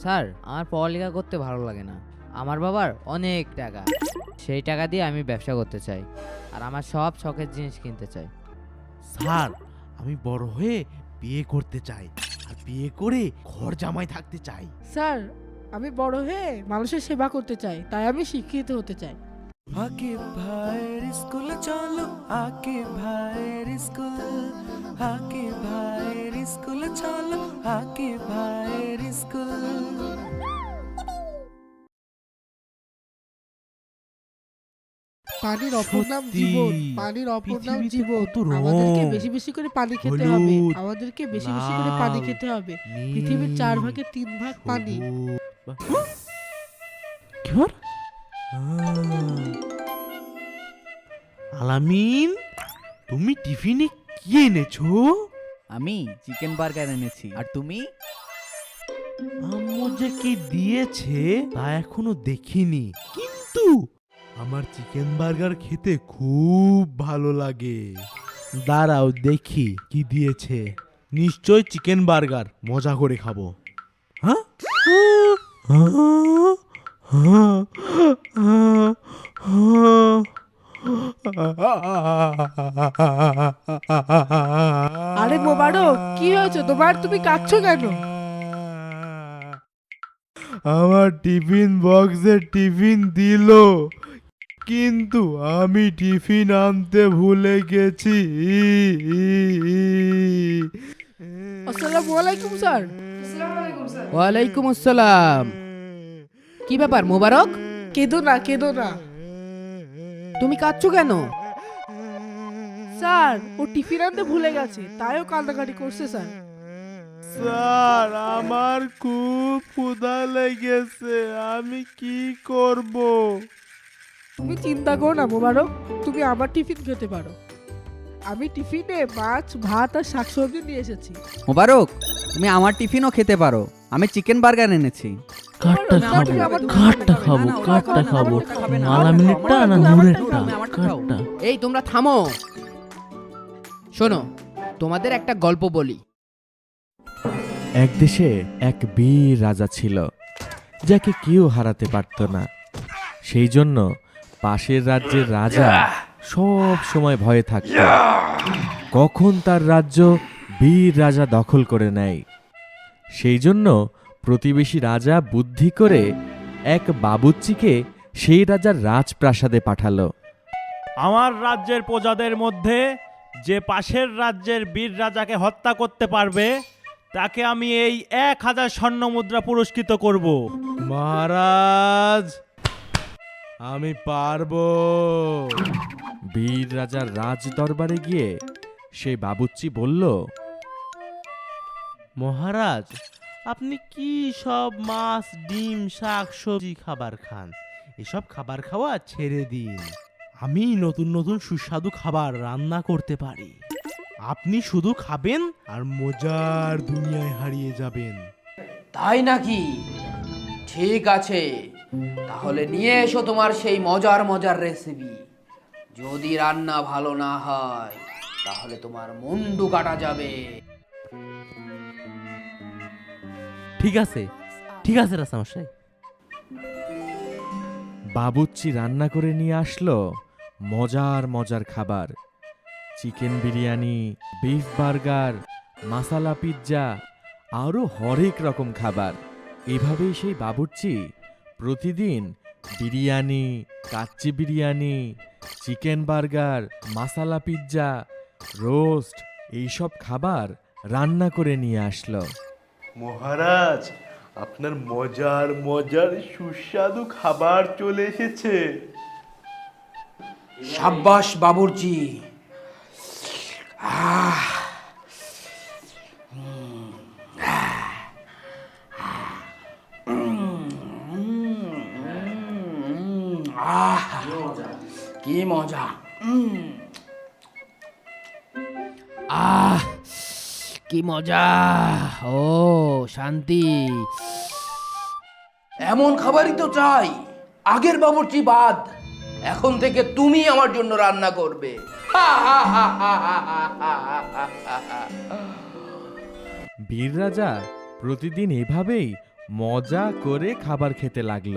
Sir আমার পড়ালেখা করতে ভালো লাগে না। আমার বাবার অনেক টাকা। সেই টাকা দিয়ে আমি ব্যবসা করতে চাই। আর আমার সব শখের জিনিস কিনতে চাই। স্যার আমি বড় হয়ে বিয়ে করতে চাই। আর বিয়ে করে ঘর জামাই থাকতে চাই। স্যার আমি বড় হয়ে মানুষের সেবা করতে চাই। তাই আমি শিক্ষিত হতে চাই। আকিব ভাইয়ের স্কুলে চলো আকিব ভাইয়ের স্কুল আকিব ভাইয়ের স্কুলে চলো আকিব ভাইয়ের স্কুল। পানির অপর নাম সত্যি, জীবন পানির অপর নাম পৃথিবীতে জীবন। কত রং। আমাদেরকে বেশি বেশি করে পানি খেতে হবে। হলুদ, আমাদেরকে বেশি বেশি করে পানি লাল, খেতে হবে। পৃথিবীর চার ভাগের তিন ভাগ পানি। কি? আলামিন তুমি টিফিনে কি এনেছো? আমি চিকেন বার্গার এনেছি। আর তুমি? আম্মু যে কি দিয়েছে তা এখনও দেখিনি। কিন্তু আমার চিকেন বার্গার খেতে খুব ভালো লাগে। দাঁড়াও দেখি কি দিয়েছে। নিশ্চয় চিকেন বার্গার। মজা করে খাব। হ্যাঁ? আরে মোবারক কি হয়েছে? তোমার তুমি কাঁদছো কেন? আমার টিফিন বক্সে টিফিন দিল কিন্তু আমি টিফিন আনতে ভুলে গেছি। আসসালামু আলাইকুম স্যার। ওয়ালাইকুম আসসালাম। কি ব্যাপার মোবারক? কেঁদো না কেঁদো না। তুমি কাঁদছো কেন? স্যার ও টিফিন আনতে ভুলে গেছে তাইও কান্দাকাটি করছে স্যার। স্যার আমার খুব ক্ষুধা লেগেছে আমি কি করব? তুমি চিন্তা করো না মোবারক তুমি আমার টিফিন খেতে পারো। আমি টিফিনে মাছ ভাত আর শাকসবজি নিয়ে এসেছি। মোবারক তুমি আমার টিফিনও খেতে পারো। আমি চিকেন বার্গার এনেছি। কাঠটা খাব কাঠটা খাবে কাঠটা খাব ওটা খাবে না, নূরেরটা। কাঠটা এই তোমরা থামো শোনো তোমাদের একটা গল্প বলি এক দেশে এক বীর রাজা ছিল যাকে কেউ হারাতে পারত না সেই জন্য পাশের রাজ্যের রাজা সব সময় ভয়ে থাকত কখন তার রাজ্য বীর রাজা দখল করে নেয় সেই জন্য প্রতিবেশী রাজা বুদ্ধি করে এক বাবুচ্চিকে সেই রাজার রাজপ্রাসাদে পাঠালো। আমার রাজ্যের প্রজাদের মধ্যে যে পাশের রাজ্যের বীর রাজাকে হত্যা করতে পারবে তাকে আমি এই এক হাজার স্বর্ণ মুদ্রা পুরস্কৃত করব। মহারাজ আমি পারব। বীর রাজার রাজ দরবারে গিয়ে সেই বাবুচ্চি বলল মহারাজ আপনি কি সব মাছ, ডিম, শাক, সবজি খাবার খান? এসব খাবার খাওয়া ছেড়ে দিন। আমি নতুন নতুন সুস্বাদু খাবার রান্না করতে পারি। আপনি শুধু খাবেন আর মজার দুনিয়ায় হারিয়ে যাবেন। তাই নাকি? ঠিক আছে। তাহলে নিয়ে এসো তোমার সেই মজার মজার রেসিপি যদি রান্না ভালো না হয়, তাহলে তোমার মুন্ডু কাটা যাবে। ঠিক আছে। ঠিক আছে রাসামশাই বাবুচ্চি রান্না করে নিয়ে আসলো মজার মজার খাবার। Chicken biryani, beef burger, masala pizza আরও হরেক রকম খাবার। এভাবেই সেই বাবুর্চি প্রতিদিন biryani, kacchi biryani, chicken burger, masala pizza, roast, এইসব খাবার রান্না করে নিয়ে আসলো। মহারাজ আপনার মজার মজার সুস্বাদু খাবার চলে এসেছে সাব্বাস বাবুর্চি আহ কি মজা কি মজা ও শান্তি এমন খাবারই তো চাই আগের বাবুর্চি বাদ এখন থেকে তুমি আমার জন্য রান্না করবে বীর রাজা প্রতিদিন এভাবেই মজা করে খাবার খেতে লাগল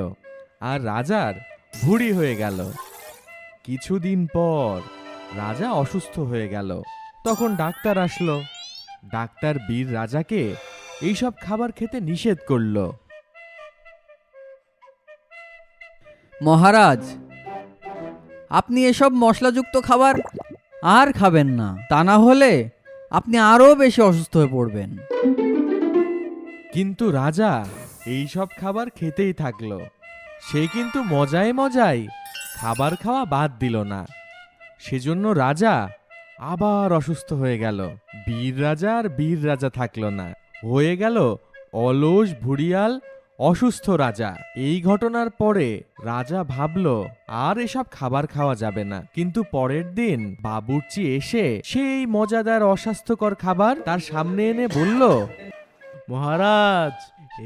আর রাজার ভুড়ি হয়ে গেল কিছুদিন পর রাজা অসুস্থ হয়ে গেল তখন ডাক্তার আসলো ডাক্তার বীর রাজাকে এইসব খাবার খেতে নিষেধ করল। মহারাজ আপনি এসব মশলাযুক্ত খাবার আর খাবেন না। তা না হলে আপনি আরও বেশি অসুস্থ হয়ে পড়বেন। কিন্তু রাজা এই সব খাবার খেতেই থাকল। সে কিন্তু মজায় মজায় খাবার খাওয়া বাদ দিল না। সেজন্য রাজা আবার অসুস্থ হয়ে গেল। বীর রাজা আর বীর রাজা থাকল না। হয়ে গেল অলস ভুড়িয়াল অসুস্থ রাজা। এই ঘটনার পরে রাজা ভাবলো আর এসব খাবার খাওয়া যাবে না। কিন্তু পরের দিন বাবুর্চি এসে সেই মজাদার অস্বাস্থ্যকর খাবার তার সামনে এনে বলল মহারাজ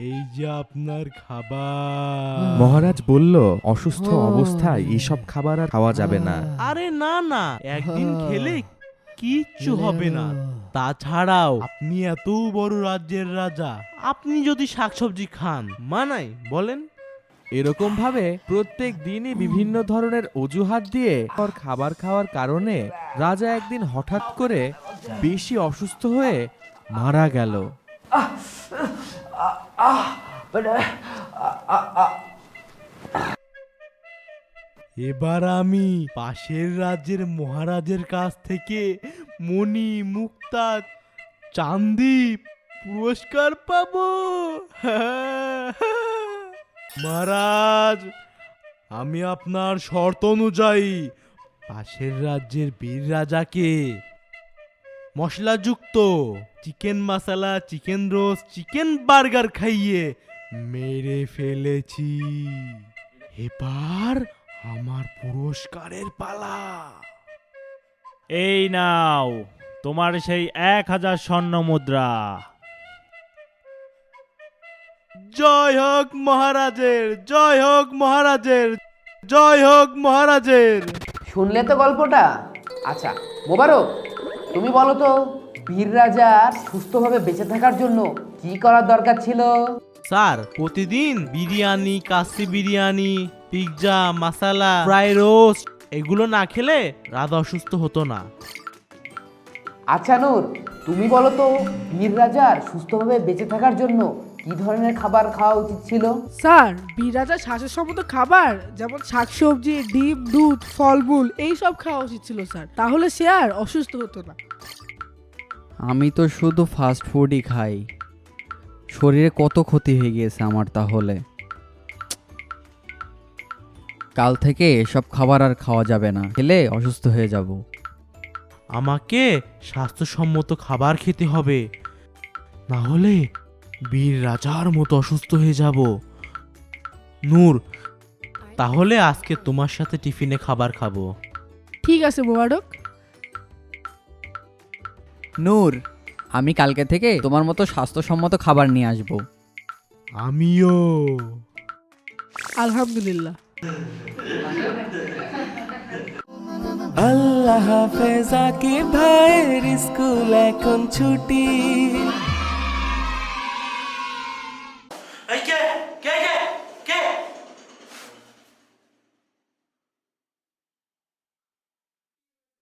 এই যে আপনার খাবার। মহারাজ বলল অসুস্থ অবস্থায় এইসব খাবার আর খাওয়া যাবে না। আরে না না একদিন খেলে কিচ্ছু হবে না। তাছাড়াও আপনি এত বড় রাজ্যের রাজা। আপনি যদি শাকসবজি খান মানাই বলেন। এরকম ভাবে প্রত্যেক দিনই বিভিন্ন ধরনের অজুহাত দিয়ে ওর খাবার খাওয়ার কারণে রাজা একদিন হঠাৎ করে বেশি অসুস্থ হয়ে মারা গেল। এবার আমি পাশের রাজ্যের মহারাজের কাছ থেকে মণি মুক্তা চান্দি পুরস্কার পাবো। মহারাজ, আমি আপনার শর্ত অনুযায়ী পাশের রাজ্যের বীর রাজাকে মশলাযুক্ত chicken masala, chicken roast, chicken burger খাইয়ে মেরে ফেলেছি। এবার আমার পুরস্কারের পালা। এই নাও তোমার সেই এক হাজার স্বর্ণ মুদ্রা। জয় হোক মহারাজের জয় হোক মহারাজের জয় হোক মহারাজের। শুনলে তো গল্পটা? আচ্ছা মোবারক তুমি বলো তো বীর রাজার সুস্থভাবে বেঁচে থাকার জন্য কি করার দরকার ছিল? স্যার প্রতিদিন বিরিয়ানি কাশি biryani pizza masala fry roast এগুলো না খেলে রাজা অসুস্থ হতো না। আচ্ছা নূর তুমি বলো তো বীর রাজার সুস্থভাবে বেঁচে থাকার জন্য কি ধরনের খাবার খাওয়া উচিত ছিল? স্যার বীর বিরাজা স্বাস্থ্যসম্মত খাবার যেমন শাকসবজি ডিম দুধ ফলমূল এই সব খাওয়া উচিত ছিল স্যার। তাহলে সে আর অসুস্থ হতো না। আমি তো শুধু ফাস্ট ফুডই খাই। শরীরে কত ক্ষতি হয়ে গিয়েছে আমার তাহলে? কাল থেকে এসব খাবার আর খাওয়া যাবে না খেলে অসুস্থ হয়ে যাব। আমাকে স্বাস্থ্যসম্মত খাবার খেতে হবে। না হলে বীর রাজার মতো অসুস্থ হয়ে যাব। নূর তাহলে আজকে তোমার সাথে টিফিনে খাবার খাব। ঠিক আছে মোবারক। নূর আমি কালকে থেকে তোমার মতো স্বাস্থ্যসম্মত খাবার নিয়ে আসব। আমিও। আলহামদুলিল্লাহ। আল্লাহ হাফেজ আকিব ভাইয়ের স্কুল এখন ছুটি।